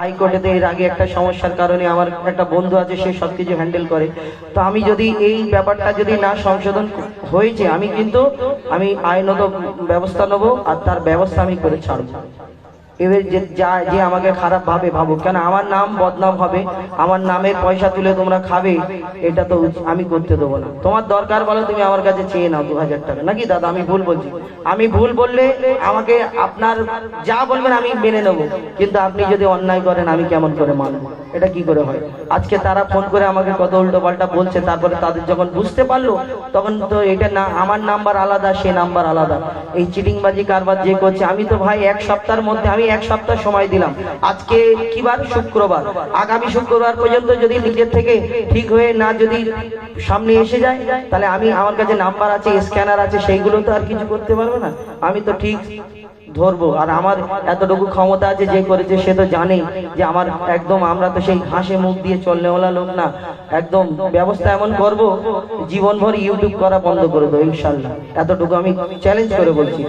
হাইকোর্টেতে এর আগে একটা সমস্যার কারণে আমার একটা বন্ধু আছে, সে সব কিছু হ্যান্ডেল করে। তো আমি যদি এই ব্যাপারটা যদি না সংশোধন হয়েছে, আমি কিন্তু আমি আইনত ব্যবস্থা নেব আর তার ব্যবস্থা আমি করে ছাড়বো। এবার যে যা যে আমাকে খারাপ ভাবে ভাবুক। কেন? আমার নাম বদনাম হবে। আমার নামের পয়সা তুলে তোমরা খাবে। এটা তো আমি করতে দেবো না। তোমার দরকার বলো তুমি আমার কাছে চেয়ে নাও দু হাজার টাকা। নাকি দাদা, আমি ভুল বলছি? আমি ভুল বললে আমাকে আপনার যা বলবেন আমি মেনে নেব। কিন্তু আপনি যদি অন্যায় করেন, আমি কেমন করে মানবো? এটা কি করে হয়? আজকে তারা ফোন করে আমাকে কত উল্টো পাল্টা বলছে, তারপরে তাদের যখন বুঝতে পারল, তখন তো এটা না, আমার নাম্বার আলাদা, সে নাম্বার আলাদা। এই চিটিংবাজি কারবার যে করছে, আমি তো ভাই এক সপ্তাহের মধ্যে, আমি এক সপ্তাহ সময় দিলাম। আজকে কি বার শুক্রবার। আগামী শুক্রবার পর্যন্ত যদি নিজের থেকে ঠিক হয়ে না যদি সামনে এসে যায়, তাহলে আমি আমার কাছে নাম্বার আছে, স্ক্যানার আছে, সেইগুলো তো আর কিছু করতে পারবে না। আমি তো ঠিক ধরবো। আর আমার এতটুকু ক্ষমতা আছে, যে করেছে, সে তো জানে যে আমার একদম আমরা তো সেই হাসে মুখ দিয়ে চলনেওয়ালা লোক না। একদম ব্যবস্থা এমন করব, জীবনভর ইউটিউব করা বন্ধ করে দেবো ইনশাল্লাহ এতটুকু আমি চ্যালেঞ্জ করে বলছি।